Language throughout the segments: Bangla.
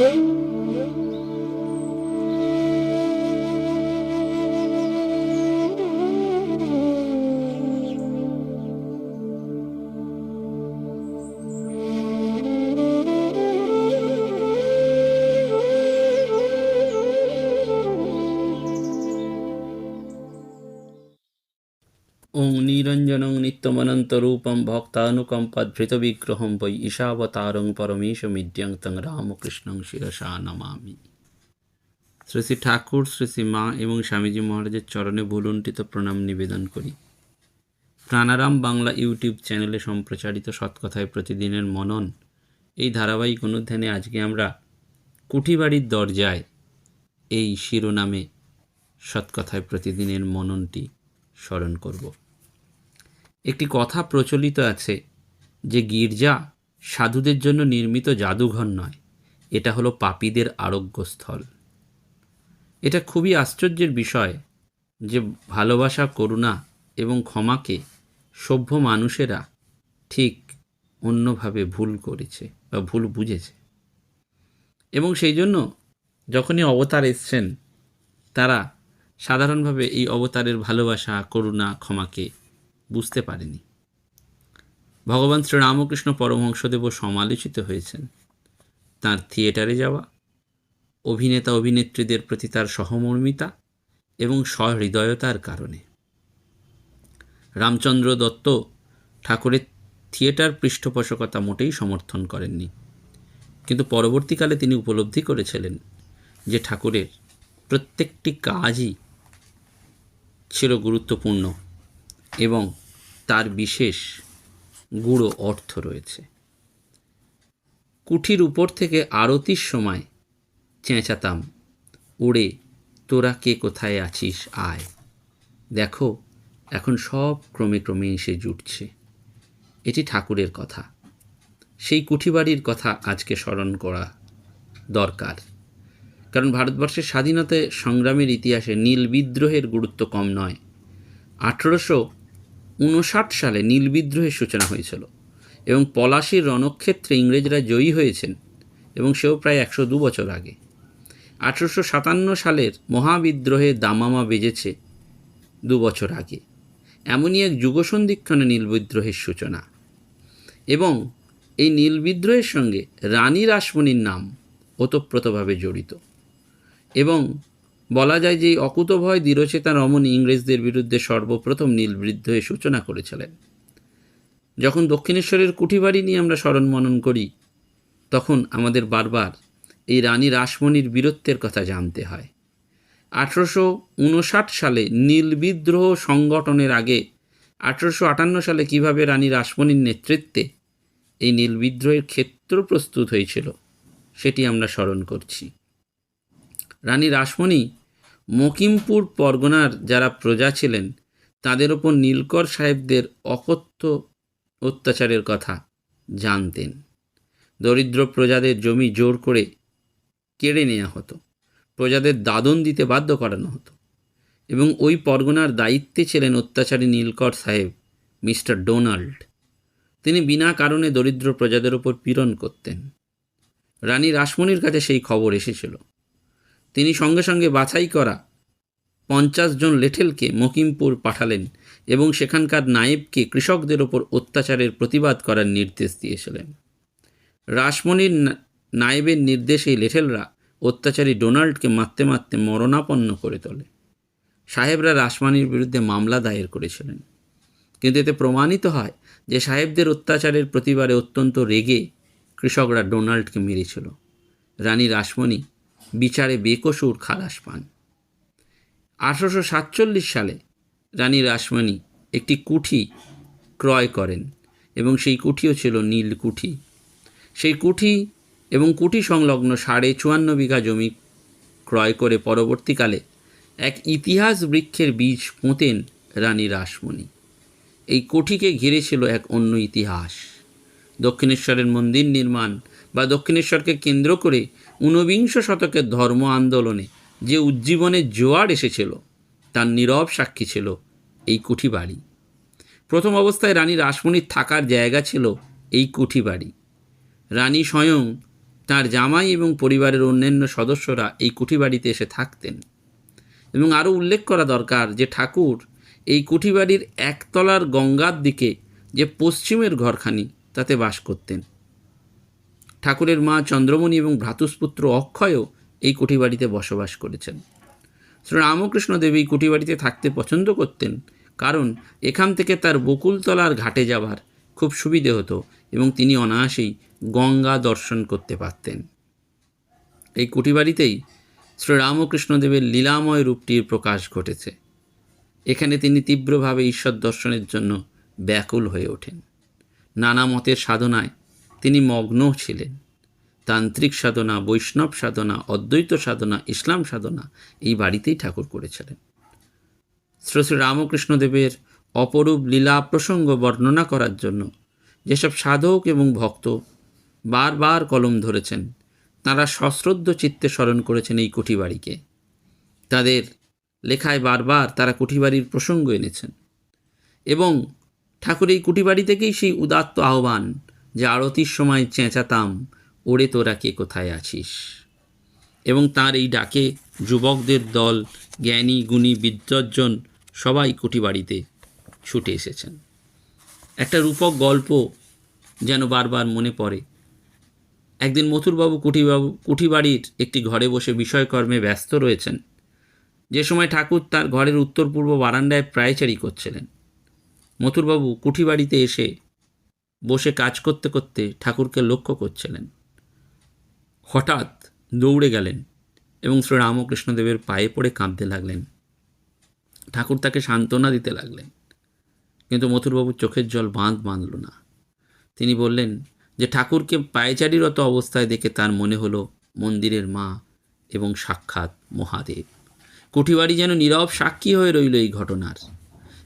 ওং নিত্যমনন্তরূপম ভক্তানুকম্পদ্ভৃতবিগ্রহম বৈ ঈশাবতারং পরমেশমিদ্যং তং রামকৃষ্ণং শিরসা নমামি শ্রী শ্রী ঠাকুর শ্রী শ্রী মা এবং স্বামীজি মহারাজের চরণে ভুলুণ্ঠিত প্রণাম নিবেদন করি। প্রাণারাম বাংলা ইউটিউব চ্যানেলে সম্প্রচারিত সৎকথায় প্রতিদিনের মনন, এই ধারাবাহিক অনুধ্যানে আজকে আমরা কুঠিবাড়ির দরজায় এই শিরোনামে সৎকথায় প্রতিদিনের মননটি স্মরণ করব। একটি কথা প্রচলিত আছে যে গির্জা সাধুদের জন্য নির্মিত জাদুঘর নয়। এটা হলো পাপীদের আরোগ্যস্থল। এটা খুবই আশ্চর্যের বিষয় যে ভালোবাসা, করুণা এবং ক্ষমাকে সভ্য মানুষেরা ঠিক অন্যভাবে ভুল করেছে বা ভুল বুঝেছে। এবং সেই জন্য যখনই অবতার এসছেন, তারা সাধারণভাবে এই অবতারের ভালোবাসা, করুণা, ক্ষমাকে বুঝতে পারেনি। ভগবান শ্রীরামকৃষ্ণ পরমহংসদেবও সমালোচিত হয়েছেন। তার থিয়েটারে যাওয়া, অভিনেতা অভিনেত্রীদের প্রতি তার সহমর্মিতা এবং সহৃদয়তার কারণে। রামচন্দ্র দত্ত ঠাকুরের থিয়েটার পৃষ্ঠপোষকতা মোটেই সমর্থন করেননি। কিন্তু পরবর্তীকালে তিনি উপলব্ধি করেছিলেন যে ঠাকুরের প্রত্যেকটি কাজই ছিল গুরুত্বপূর্ণ এবং বিশেষ গুঁড়ো অর্থ রয়েছে। কুঠির উপর থেকে আরতির সময় চেঁচাতাম, উড়ে, তোরা কে কোথায় আছিস, আয়। দেখো, এখন সব ক্রমে ক্রমে এসে জুটছে। এটি ঠাকুরের কথা। সেই কুঠিবাড়ির কথা আজকে স্মরণ করা দরকার। কারণ ভারতবর্ষের স্বাধীনতা সংগ্রামের ইতিহাসে নীল বিদ্রোহের গুরুত্ব কম নয়। আঠেরোশো উনষাট সালে নীল বিদ্রোহের সূচনা হয়েছিল এবং পলাশির রণক্ষেত্রে ইংরেজরা জয়ী হয়েছেন এবং সেও প্রায় একশো দু বছর আগে। আঠেরোশো সাতান্ন সালের মহাবিদ্রোহে দামামা বেজেছে দু বছর আগে। এমনই এক যুগসন্ধিক্ষণে নীল বিদ্রোহের সূচনা। এবং এই নীল বিদ্রোহের সঙ্গে রানী রাসমণির নাম ওতপ্রোতভাবে জড়িত। এবং বলা যায় যে অকুতভয় দৃঢ়চেতা রমণী ইংরেজদের বিরুদ্ধে সর্বপ্রথম নীল বিদ্রোহের সূচনা করেছিলেন। যখন দক্ষিণেশ্বরের কুঠিবাড়ি নিয়ে আমরা স্মরণ মনন করি, তখন আমাদের বারবার এই রানী রাসমণির বীরত্বের কথা জানতে হয়। আঠেরোশো উনষাট সালে নীল বিদ্রোহ সংগঠনের আগে আঠেরোশো আটান্ন সালে কীভাবে রানী রাসমণির নেতৃত্বে এই নীল বিদ্রোহের ক্ষেত্র প্রস্তুত হয়েছিল, সেটি আমরা স্মরণ করছি। রানী রাসমণি মকিমপুর পরগনার যারা প্রজা ছিলেন, তাদের ওপর নীলকর সাহেবদের অকথ্য অত্যাচারের কথা জানতেন। দরিদ্র প্রজাদের জমি জোর করে কেড়ে নেওয়া হতো। প্রজাদের দাদন দিতে বাধ্য করানো হতো। এবং ওই পরগনার দায়িত্বে ছিলেন অত্যাচারী নীলকর সাহেব, মিস্টার ডোনাল্ড। তিনি বিনা কারণে দরিদ্র প্রজাদের ওপর পীড়ন করতেন। রানী রাসমণির কাছে সেই খবর এসেছিল। তিনি সঙ্গে সঙ্গে বাছাই করা পঞ্চাশ জন লেঠেলকে মকিমপুর পাঠালেন এবং সেখানকার নায়েবকে কৃষকদের ওপর অত্যাচারের প্রতিবাদ করার নির্দেশ দিয়েছিলেন রাসমণির নায়েবের নির্দেশেই লেঠেলরা অত্যাচারী ডোনাল্ডকে মারতে মারতে মরণাপন্ন করে তোলে। সাহেবরা রাসমণির বিরুদ্ধে মামলা দায়ের করেছিলেন। কিন্তু এতে প্রমাণিত হয় যে সাহেবদের অত্যাচারের প্রতিবারে অত্যন্ত রেগে কৃষকরা ডোনাল্ডকে মেরেছিল। রানী রাসমণি বিচারে বেকসুর খালাস পান। আঠারোশো সাতচল্লিশ সালে রানী রাসমণি একটি কুঠি ক্রয় করেন এবং সেই কুঠিও ছিল নীল কুঠি। সেই কুঠি এবং কুঠি সংলগ্ন সাড়ে চুয়ান্ন বিঘা জমি ক্রয় করে পরবর্তীকালে এক ইতিহাস বৃক্ষের বীজ পোঁতেন রানী রাসমণি। এই কুঠিকে ঘিরে ছিল এক অন্য ইতিহাস। দক্ষিণেশ্বরের মন্দির নির্মাণ বা দক্ষিণেশ্বরকে কেন্দ্র করে ঊনবিংশ শতকের ধর্ম আন্দোলনে যে উজ্জীবনের জোয়ার এসেছিল, তার নীরব সাক্ষী ছিল এই কুঠি বাড়ি প্রথম অবস্থায় রানী রাসমণির থাকার জায়গা ছিল এই কুঠি বাড়ি রানী স্বয়ং তার জামাই এবং পরিবারের অন্যান্য সদস্যরা এই কুঠিবাড়িতে এসে থাকতেন। এবং আরও উল্লেখ করা দরকার যে ঠাকুর এই কুঠিবাড়ির একতলার গঙ্গার দিকে যে পশ্চিমের ঘরখানি, তাতে বাস করতেন। ঠাকুরের মা চন্দ্রমণি এবং ভ্রাতুষ্পুত্র অক্ষয়ও এই কুঠিবাড়িতে বসবাস করেছেন। শ্রী রামকৃষ্ণ দেব এই কুঠিবাড়িতে থাকতে পছন্দ করতেন, কারণ এখান থেকে তার বকুলতলার ঘাটে যাবার খুব সুবিধে হতো এবং তিনি অনায়াসেই গঙ্গা দর্শন করতে পারতেন। এই কুঠিবাড়িতেই শ্রী রামকৃষ্ণদেবের লীলাময় রূপটির প্রকাশ ঘটেছে। এখানে তিনি তীব্রভাবে ঈশ্বর দর্শনের জন্য ব্যাকুল হয়ে ওঠেন। নানা মতের সাধনায় তিনি মগ্ন ছিলেন। তান্ত্রিক সাধনা, বৈষ্ণব সাধনা, অদ্বৈত সাধনা, ইসলাম সাধনা এই বাড়িতেই ঠাকুর করেছিলেন। শ্রী শ্রী রামকৃষ্ণদেবের অপরূপ লীলা প্রসঙ্গ বর্ণনা করার জন্য যেসব সাধক এবং ভক্ত বারবার কলম ধরেছেন, তারা সশ্রদ্ধ চিত্তে স্মরণ করেছেন এই কুঠিবাড়িকে। তাদের লেখায় বারবার তারা কুঠিবাড়ির প্রসঙ্গ এনেছেন এবং ঠাকুর এই কুঠিবাড়ি থেকেই সেই উদাত্ত আহ্বান যে আরতির সময় চেঁচাতাম, ওরে তোরা কে কোথায় আছিস? এবং তার এই ডাকে যুবকদের দল, জ্ঞানী, গুণী বিদ্বজ্জন সবাই কুঠিবাড়িতে ছুটে এসেছেন। একটা রূপক গল্প যেন বারবার মনে পড়ে। একদিন মথুরবাবু কুঠিবাবু কুঠিবাড়ির একটি ঘরে বসে বিষয়কর্মে ব্যস্ত রয়েছেন। যে সময় ঠাকুর তার ঘরের উত্তর পূর্ব বারান্দায় প্রায়চারি করছিলেন। মথুরবাবু কুঠিবাড়িতে এসে বসে কাজ করতে করতে ঠাকুরকে লক্ষ্য করছিলেন। হঠাৎ দৌড়ে গেলেন এবং শ্রী রামকৃষ্ণদেবের পায়ে পড়ে কাঁদতে লাগলেন। ঠাকুর তাকে সান্ত্বনা দিতে লাগলেন, কিন্তু মথুরবাবুর চোখের জল বাঁধ বাঁধল না। তিনি বললেন, যে ঠাকুরকে পায়চারিরত অবস্থায় দেখে তার মনে হলো মন্দিরের মা এবং সাক্ষাৎ মহাদেব। কুঠিবাড়ি যেন নীরব সাক্ষী হয়ে রইল এই ঘটনার।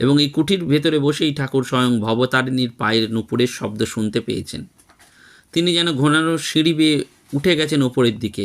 এবং এই কুঠির ভেতরে বসেই ঠাকুর স্বয়ং ভবতারিণীর পায়ের নুপুরের শব্দ শুনতে পেয়েছেন। তিনি যেন ঘোরানো সিঁড়ি বেয়ে উঠে গেছেন ওপরের দিকে।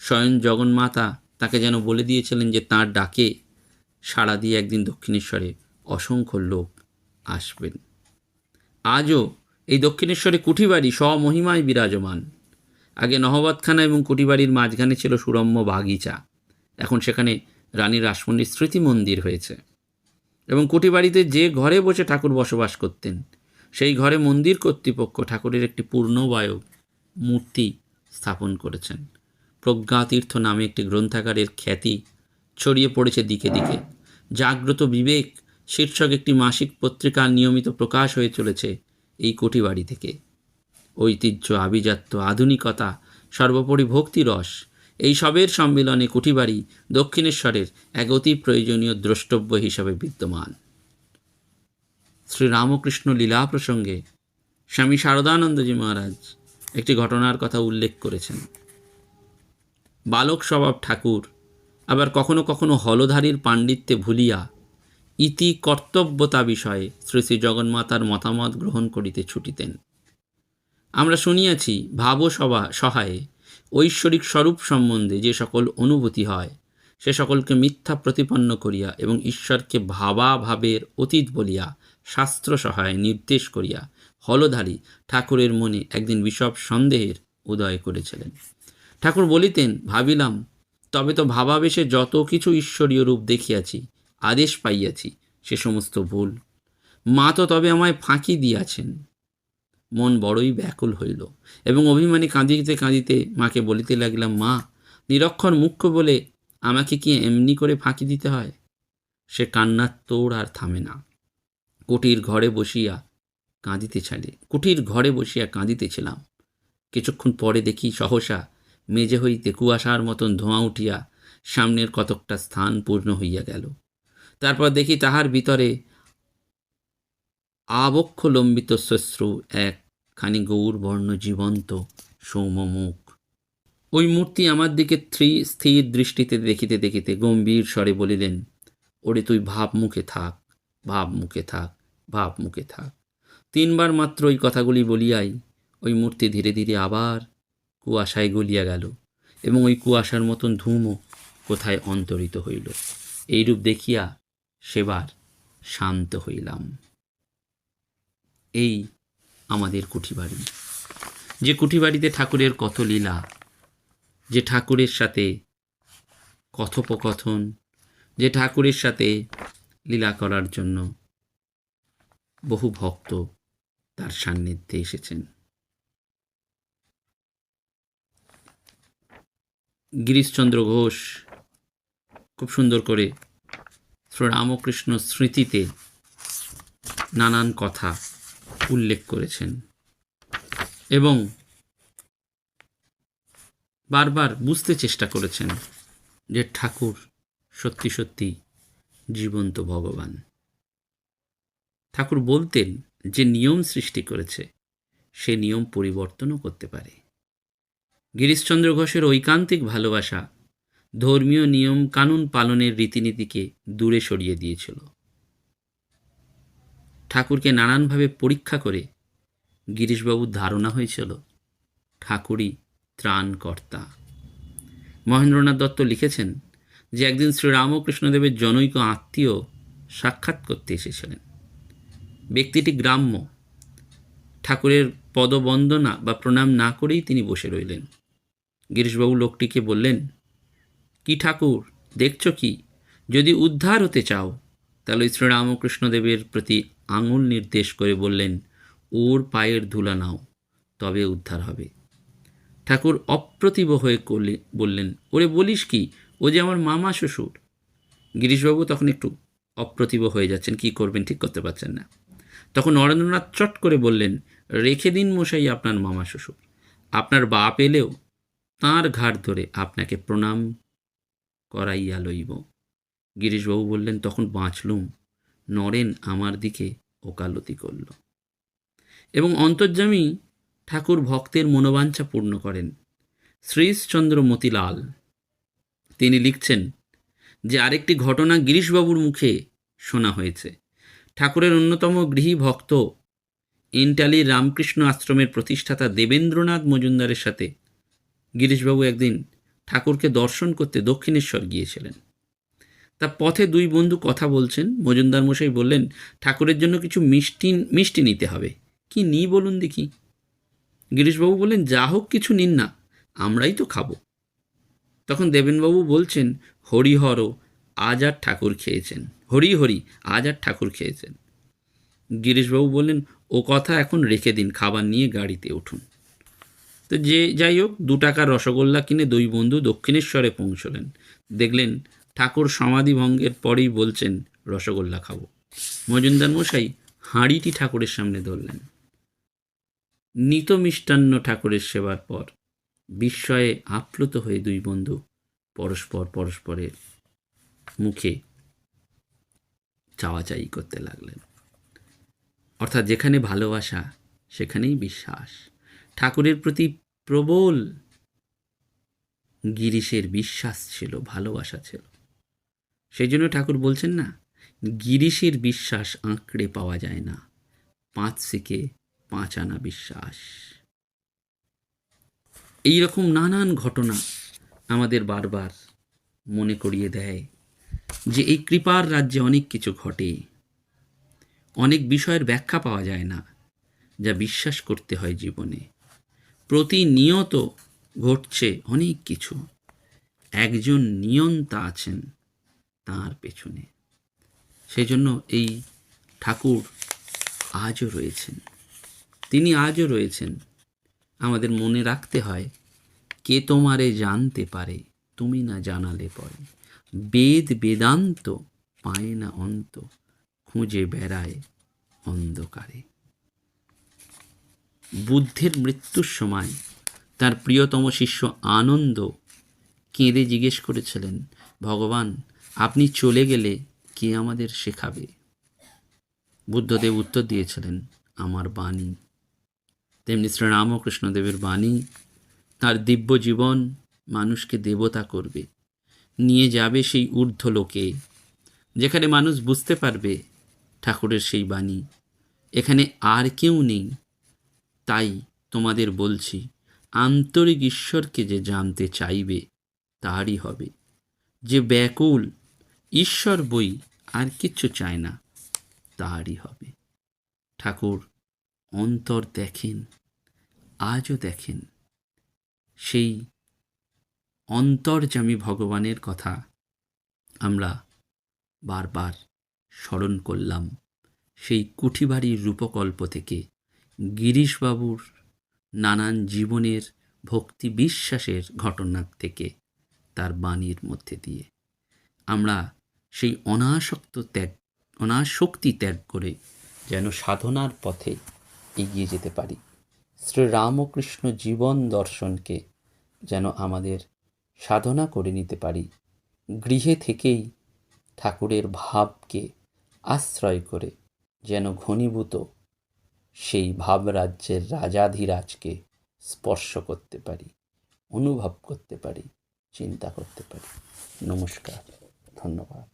স্বয়ং জগন্মাতা তাকে যেন বলে দিয়েছিলেন যে তাঁর ডাকে সাড়া দিয়ে একদিন দক্ষিণেশ্বরে অসংখ্য লোক আসবেন। আজও এই দক্ষিণেশ্বরে কুঠিবাড়ি স্বমহিমায় বিরাজমান। আগে নহবতখানা এবং কুঠিবাড়ির মাঝখানে ছিল সুরম্য বাগিচা। এখন সেখানে রানী রাসমণির স্মৃতি মন্দির হয়েছে। এবং কুঠিবাড়িতে যে ঘরে বসে ঠাকুর বসবাস করতেন, সেই ঘরে মন্দির কর্তৃপক্ষ ঠাকুরের একটি পূর্ণবায়ক মূর্তি স্থাপন করেছেন। প্রজ্ঞাতীর্থ নামে একটি গ্রন্থাগারের খ্যাতি ছড়িয়ে পড়েছে দিকে দিকে। জাগ্রত বিবেক শীর্ষক একটি মাসিক পত্রিকা নিয়মিত প্রকাশ হয়ে চলেছে এই কুঠিবাড়ি থেকে। ঐতিহ্য, আভিজাত্য, আধুনিকতা, সর্বোপরি ভক্তিরস এই সবের সম্মিলনে কুঠিবাড়ি দক্ষিণেশ্বরের এক অতি প্রয়োজনীয় দ্রষ্টব্য হিসাবে বিদ্যমান। শ্রীরামকৃষ্ণ লীলা প্রসঙ্গে স্বামী শারদানন্দজি মহারাজ একটি ঘটনার কথা উল্লেখ করেছেন। বালক স্বভাব ঠাকুর আবার কখনো কখনো হলধারীর পাণ্ডিত্যে ভুলিয়া ইতি কর্তব্যতা বিষয়ে শ্রী শ্রী জগন্মাতার মতামত গ্রহণ করিতে ছুটিতেন। আমরা শুনিয়াছি ভাবসভা সহায়ে ঐশ্বরিক স্বরূপ সম্বন্ধে যে সকল অনুভূতি হয়, সে সকলকে মিথ্যা প্রতিপন্ন করিয়া এবং ঈশ্বরকে ভাবাভাবের অতীত বলিয়া, শাস্ত্র সহায় নির্দেশ করিয়া হলধারী ঠাকুরের মনে একদিন বিষব সন্দেহের উদয় করেছিলেন। ঠাকুর বলিতেন, ভাবিলাম, তবে তো ভাবাবেশে যত কিছু ঈশ্বরীয় রূপ দেখিয়াছি, আদেশ পাইয়াছি, সে সমস্ত ভুল। মা তো তবে আমায় ফাঁকি দিয়াছেন। মন বড়ই ব্যাকুল হইল এবং অভিমানী কাঁদিতে কাঁদিতে মাকে বলিতে লাগলাম, মা, নিরক্ষর মুখ্য বলে আমাকে কি এমনি করে ফাঁকি দিতে হয়? সে কান্নার তোড় আর থামে না। কুটির ঘরে বসিয়া কাঁদিতে ছাড়ে কুটির ঘরে বসিয়া কাঁদিতেছিলাম। কিছুক্ষণ পরে দেখি সহসা মেজে হইতে কুয়াশার মতন ধোঁয়া উঠিয়া সামনের কতকটা স্থান পূর্ণ হইয়া গেল। তারপর দেখি তাহার ভিতরে আবক্ষ লম্বিত শ্মশ্রু এক খানি গৌর বর্ণ জীবন্ত সৌমমুখ ওই মূর্তি আমার দিকে থ্রি স্থির দৃষ্টিতে দেখিতে দেখিতে গম্ভীর স্বরে বলিলেন, ওরে তুই ভাব মুখে থাক, ভাব মুখে থাক, ভাব মুখে থাক। তিনবার মাত্র ওই কথাগুলি বলিয়াই ওই মূর্তি ধীরে ধীরে আবার কুয়াশায় গলিয়া গেল এবং ওই কুয়াশার মতন ধূমও কোথায় অন্তরিত হইল। এইরূপ দেখিয়া সেবার শান্ত হইলাম। এই আমাদের কুঠিবাড়ি। যে কুঠিবাড়িতে ঠাকুরের কত লীলা, যে ঠাকুরের সাথে কথোপকথন, যে ঠাকুরের সাথে লীলা করার জন্য বহু ভক্ত তার সান্নিধ্যে এসেছেন। গিরিশচন্দ্র ঘোষ খুব সুন্দর করে শ্রী রামকৃষ্ণ স্মৃতিতে নানান কথা উল্লেখ করেছেন। এবং বারবার বুঝতে চেষ্টা করেছেন যে ঠাকুর সত্যি সত্যি জীবন্ত ভগবান। ঠাকুর বলতেন যে নিয়ম সৃষ্টি করেছে, সে নিয়ম পরিবর্তনও করতে পারে। গিরিশচন্দ্র ঘোষের ঐকান্তিক ভালোবাসা ধর্মীয় নিয়ম কানুন পালনের রীতিনীতিকে দূরে সরিয়ে দিয়েছিল। ঠাকুরকে নানানভাবে পরীক্ষা করে গিরিশবাবুর ধারণা হয়েছিল, ঠাকুরই ত্রাণকর্তা। মহেন্দ্রনাথ দত্ত লিখেছেন যে একদিন শ্রীরামকৃষ্ণদেবের জনৈক আত্মীয় সাক্ষাৎ করতে এসেছিলেন। ব্যক্তিটি গ্রাম্য। ঠাকুরের পদবন্দনা বা প্রণাম না করেই তিনি বসে রইলেন। গিরিশবাবু লোকটিকে বললেন, কি ঠাকুর, দেখছ কি? যদি উদ্ধার হতে চাও, তাহলে শ্রীরামকৃষ্ণদেবের প্রতি আঙুল নির্দেশ করে বললেন, ওর পায়ের ধুলা নাও, তবে উদ্ধার হবে। ঠাকুর অপ্রতিভ হয়ে করলে, বললেন, ওরে বলিস কি, ও যে আমার মামা শ্বশুর? গিরিশবাবু তখন একটু অপ্রতিভ হয়ে যাচ্ছেন, কি করবেন ঠিক করতে পারছেন না। তখন নরেন্দ্রনাথ চট করে বললেন, রেখে দিন মশাই আপনার মামা শ্বশুর। আপনার বাপ এলেও তাঁর ঘাট ধরে আপনাকে প্রণাম করাইয়া লইব। গিরিশবাবু বললেন, তখন বাঁচলুম। নরেন আমার দিকে ওকালতি করল। এবং অন্তর্যামী ঠাকুর ভক্তের মনোবাঞ্ছা পূর্ণ করেন। শ্রীশচন্দ্র মতিলাল, তিনি লিখছেন যে আরেকটি ঘটনা গিরিশবাবুর মুখে শোনা হয়েছে। ঠাকুরের অন্যতম গৃহী ভক্ত ইন্টালির রামকৃষ্ণ আশ্রমের প্রতিষ্ঠাতা দেবেন্দ্রনাথ মজুমদারের সাথে গিরিশবাবু একদিন ঠাকুরকে দর্শন করতে দক্ষিণেশ্বর গিয়েছিলেন। তা পথে দুই বন্ধু কথা বলছেন। মজুমদার মশাই বললেন, ঠাকুরের জন্য কিছু মিষ্টি মিষ্টি নিতে হবে। কি নিই বলুন দেখি? গিরিশবাবু বললেন, যা হোক কিছু নিন না, আমরাই তো খাব। তখন দেবেনবাবু বলছেন, হরিহর, আজ আর ঠাকুর খেয়েছেন। হরি হরি, আজ আর ঠাকুর খেয়েছেন। গিরিশবাবু বললেন, ও কথা এখন রেখে দিন, খাবার নিয়ে গাড়িতে উঠুন। তো যে যাই হোক, দু টাকার রসগোল্লা কিনে দুই বন্ধু দক্ষিণেশ্বরে পৌঁছলেন। দেখলেন ঠাকুর সমাধি ভঙ্গের পরেই বলছেন, রসগোল্লা খাব। মজুমদার মশাই হাঁড়িটি ঠাকুরের সামনে ধরলেন। নিত মিষ্টান্ন ঠাকুরের সেবার পর বিস্ময়ে আপ্লুত হয়ে দুই বন্ধু পরস্পর পরস্পরের মুখে চাওয়াচাই করতে লাগলেন। অর্থাৎ যেখানে ভালোবাসা, সেখানেই বিশ্বাস। ঠাকুরের প্রতি প্রবল গিরিশের বিশ্বাস ছিল, ভালোবাসা ছিল। সেই জন্য ঠাকুর বলছেন না, গিরিশের বিশ্বাস আঁকড়ে পাওয়া যায় না, পাঁচ সিকে পাঁচ আনা বিশ্বাস। এই রকম নানান ঘটনা আমাদের বারবার মনে করিয়ে দেয় যে এই কৃপার রাজ্যে অনেক কিছু ঘটে, অনেক বিষয়ের ব্যাখ্যা পাওয়া যায় না যা বিশ্বাস করতে হয় জীবনে। প্রতিনিয়ত ঘটছে অনেক কিছু। একজন নিয়ন্তা আছেন তার পেছনে। সেই জন্য এই ঠাকুর আজও রয়েছেন। তিনি আজও রয়েছেন। আমাদের মনে রাখতে হয়, কে তোমারে জানতে পারে, তুমি না জানালে পরে। বেদ বেদান্ত পায় না অন্ত, খুঁজে বেড়ায় অন্ধকারে। বুদ্ধের মৃত্যুর সময় তার প্রিয়তম শিষ্য আনন্দ কেঁদে জিজ্ঞেস করেছিলেন, ভগবান আপনি চলে গেলে কে আমাদের শেখাবে? বুদ্ধদেব উত্তর দিয়েছিলেন, আমার বাণী। তেমনি শ্রীরামকৃষ্ণদেবের বাণী, তার দিব্য জীবন মানুষকে দেবতা করবে, নিয়ে যাবে সেই ঊর্ধ্ব লোকে যেখানে মানুষ বুঝতে পারবে ঠাকুরের সেই বাণী। এখানে আর কেউ নেই, তাই তোমাদের বলছি, আন্তরিক ঈশ্বরকে যে জানতে চাইবে, তারই হবে। যে ব্যাকুল ঈশ্বর বই আর কিচ্ছু চায় না তারই হবে। ঠাকুর, অন্তর দেখেন, আজও দেখেন। সেই অন্তর্যামী ভগবানের কথা আমরা বারবার স্মরণ করলাম, সেই কুঠিবাড়ির রূপকল্প থেকে গিরিশবাবুর নানান জীবনের ভক্তি বিশ্বাসের ঘটনা থেকে তার বাণীর মধ্যে দিয়ে আমরা সেই অনাসক্ত ত্যাগ, অনাসক্তি ত্যাগ করে যেন সাধনার পথে এগিয়ে যেতে পারি। শ্রী রামকৃষ্ণ জীবন দর্শনকে যেন আমাদের সাধনা করে নিতে পারি। গৃহে থেকেই ঠাকুরের ভাবকে আশ্রয় করে যেন ঘনীভূত সেই ভাবরাজ্যের রাজাধিরাজকে স্পর্শ করতে পারি, অনুভব করতে পারি, চিন্তা করতে পারি। নমস্কার, ধন্যবাদ।